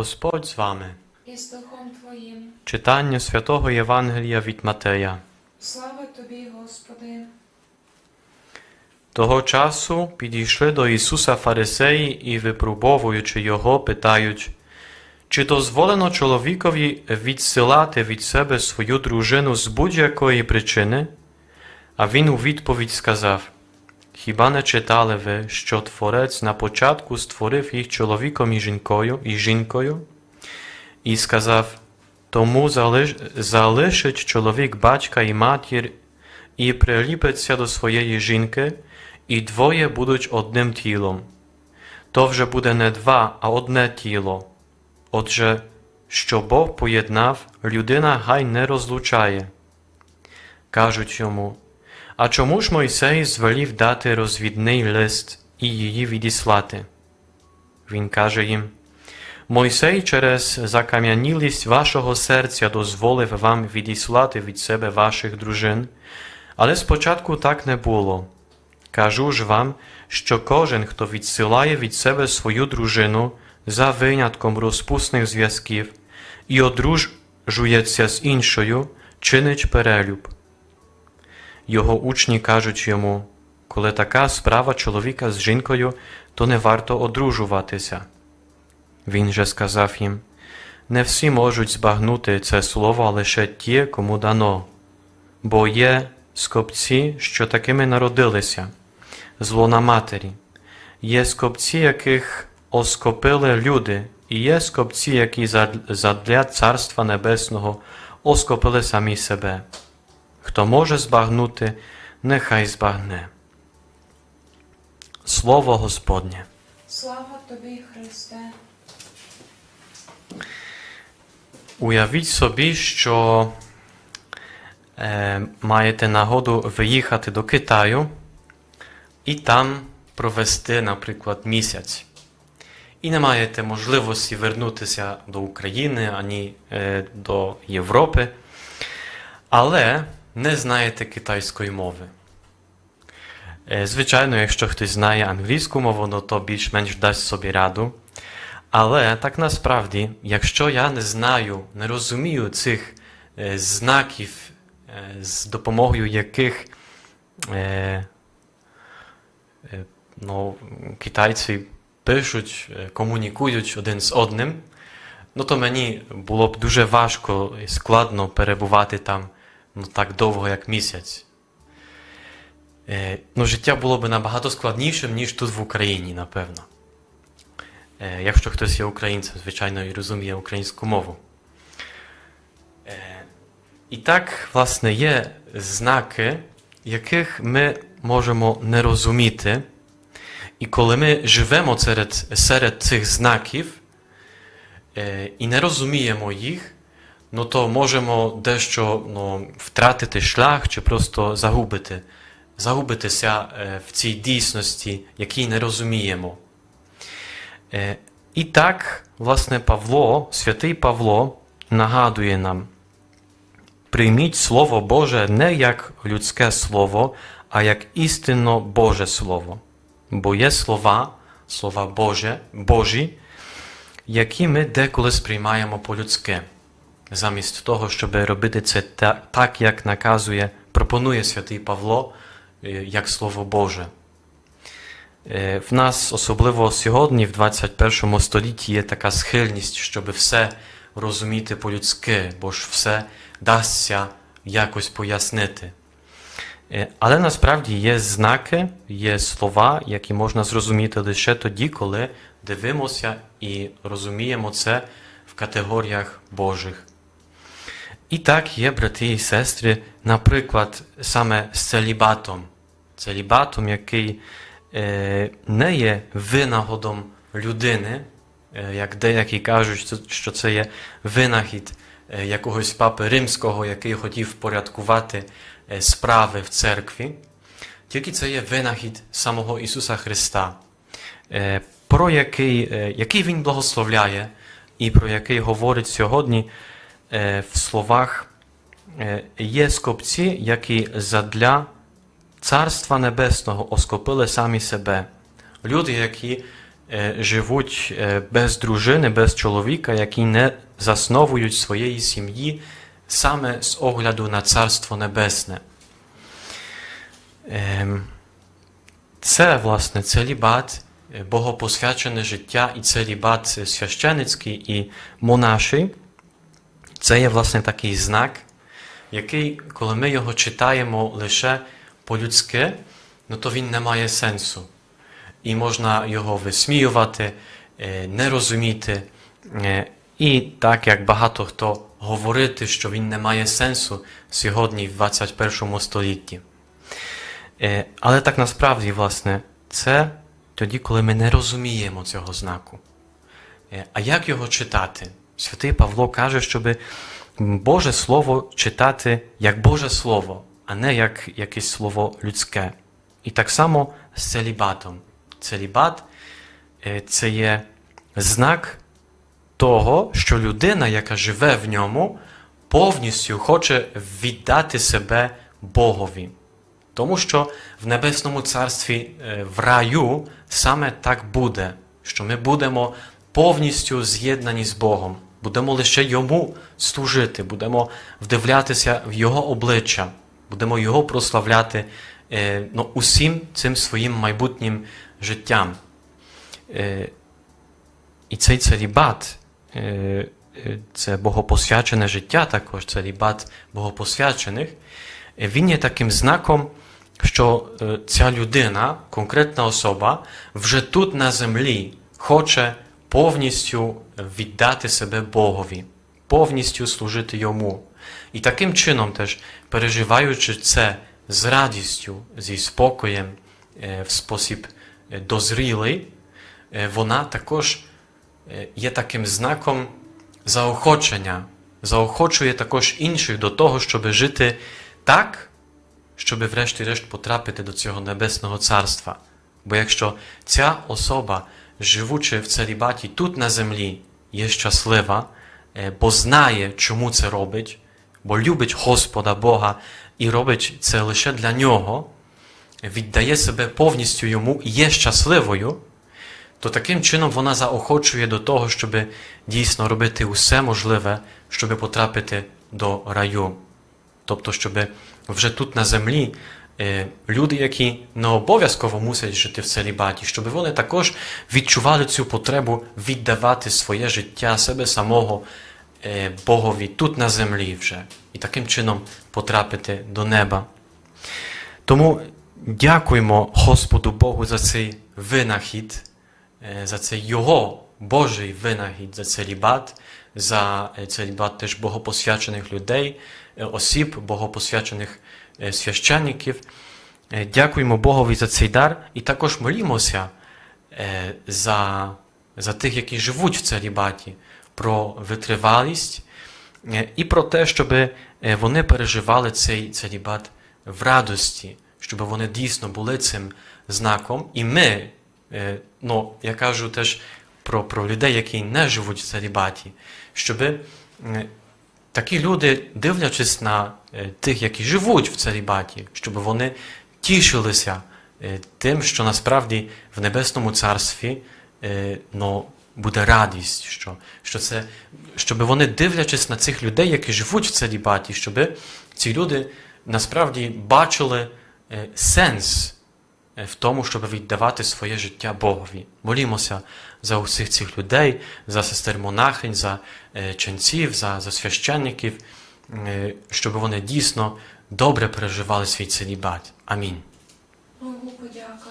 Господь з вами. і з Духом Твоїм. Читання святого Євангелія від Матея. Слава Тобі, Господи! Того часу підійшли до Ісуса фарисеї і, випробовуючи його, питають, чи дозволено чоловікові відсилати від себе свою дружину з будь-якої причини? А він у відповідь сказав: Хіба не читали ви, що Творець на початку створив їх чоловіком і жінкою, і жінкою? І сказав: Тому залиш... залишить чоловік батька і матір і приліпиться до своєї жінки, і двоє будуть одним тілом. То вже буде не два, а одне тіло. Отже, що Бог поєднав, людина гай не розлучає. Кажуть йому, а чому ж Мойсей звелів дати розвідний лист і її відіслати? Він каже їм, Мойсей через закам'янілість вашого серця дозволив вам відіслати від себе ваших дружин, але спочатку так не було. Кажу ж вам, що кожен, хто відсилає від себе свою дружину за винятком розпусних зв'язків і одружується з іншою, чинить перелюб. Його учні кажуть йому, коли така справа чоловіка з жінкою, то не варто одружуватися. Він же сказав їм: Не всі можуть збагнути це слово, а лише ті, кому дано, бо є скопці, що такими народилися, зло на матері, є скопці, яких оскопили люди, і є скопці, які задля Царства Небесного оскопили самі себе. Хто може збагнути, нехай збагне. Слово Господнє. Слава Тобі, Христе! Уявіть собі, що е, маєте нагоду виїхати до Китаю і там провести, наприклад, місяць. І не маєте можливості вернутися до України ані е, до Європи, але не знаєте китайської мови. Е, Звичайно, якщо хтось знає англійську мову, ну, то більш-менш дасть собі раду. Але так насправді, якщо я не знаю, не розумію цих е, знаків, е, з допомогою яких ну, китайці пишуть, комунікують один з одним, ну то мені було б дуже важко і складно перебувати там ну, так довго, як місяць. Е, ну, життя було б набагато складнішим, ніж тут в Україні, напевно. Е, Якщо хтось є українцем, звичайно, і розуміє українську мову. Е, І так, власне, є знаки, яких ми можемо не розуміти. І коли ми живемо серед, серед цих знаків е, і не розуміємо їх, ну то можемо дещо ну, втратити шлях чи просто загубити, загубитися е, в цій дійсності, якій не розуміємо. Е, І так, власне, Павло, святий Павло, нагадує нам: прийміть Слово Боже не як людське слово, а як істинно Боже Слово. Бо є слова, слова Боже, Божі, які ми деколи сприймаємо по-людськи, замість того, щоб робити це та- так, як наказує, пропонує святий Павло, е, як Слово Боже. Е, В нас, особливо сьогодні, в 21 столітті, є така схильність, щоб все розуміти по-людськи, бо ж все дасться якось пояснити. Е, Але насправді є знаки, є слова, які можна зрозуміти лише тоді, коли дивимося і розуміємо це в категоріях Божих. І так є, брати і сестри, наприклад, саме з целібатом. Целібатом, який е, не є винагодом людини, е, як деякі кажуть, що- це є винахід е, якогось папи римського, який хотів впорядкувати е, справи в церкві, тільки це є винахід самого Ісуса Христа, е, про який, е, який Він благословляє і про який говорить сьогодні в словах е, є скопці, які задля Царства Небесного оскопили самі себе. Люди, які е, живуть е, без дружини, без чоловіка, які не засновують своєї сім'ї саме з огляду на Царство Небесне. Ем, Це, власне, целібат, е, богопосвячене життя і целібат священицький і монаший. Це є, власне, такий знак, який, коли ми його читаємо лише по-людськи, ну то він не має сенсу. І можна його висміювати, е, не розуміти. е, І так як багато хто говорити, що він не має сенсу сьогодні в 21 столітті. Е, Але так насправді, власне, це тоді, коли ми не розуміємо цього знаку. А як його читати? Святий Павло каже, щоб Боже Слово читати як Боже Слово, а не як якесь слово людське. І так само з целібатом. Целібат е, це є знак того, що людина, яка живе в ньому, повністю хоче віддати себе Богові. Тому що в Небесному Царстві е, в раю саме так буде, що ми будемо повністю з'єднані з Богом, будемо лише Йому служити, будемо вдивлятися в Його обличчя, будемо Його прославляти е, ну, усім цим своїм майбутнім життям. Е, І цей целібат, е, це богопосвячене життя також, целібат богопосвячених, він є таким знаком, що ця людина, конкретна особа, вже тут на землі хоче повністю віддати себе Богові, повністю служити йому. І таким чином, теж, переживаючи це з радістю, зі спокоєм, е, в спосіб е, дозрілий, е, вона також є таким знаком заохочення, заохочує також інших до того, щоб жити так, щоб врешті-решт потрапити до цього небесного царства. Бо якщо ця особа, живучи в целібаті тут на землі, є щаслива, е, бо знає, чому це робить, бо любить Господа Бога і робить це лише для нього, віддає себе повністю йому і є щасливою, то таким чином вона заохочує до того, щоб дійсно робити усе можливе, щоб потрапити до раю. Тобто, щоб вже тут на землі люди, які не обов'язково мусять жити в целібаті, щоб вони також відчували цю потребу віддавати своє життя себе самого е, Богові тут на землі вже, і таким чином потрапити до неба. Тому дякуємо Господу Богу за цей винахід, е, за цей Його Божий винахід, за целібат, за е, целібат теж богопосвячених людей, е, осіб, богопосвячених е, священників. Дякуємо Богові за цей дар і також молімося за, за тих, які живуть в целібаті, про витривалість і про те, щоб вони переживали цей целібат в радості, щоб вони дійсно були цим знаком. І ми, ну, я кажу теж про, про людей, які не живуть в целібаті, щоб е, такі люди, дивлячись на е, тих, які живуть в целібаті, щоб вони тішилися е, тим, що насправді в Небесному Царстві ну, буде радість, що, що це, щоб вони, дивлячись на цих людей, які живуть в целібаті, щоб ці люди насправді бачили сенс в тому, щоб віддавати своє життя Богові. Молімося за усіх цих людей, за сестер монахинь, за е, ченців, за, за священників, е, щоб вони дійсно добре переживали свій целібат. Амінь. Богу подяка.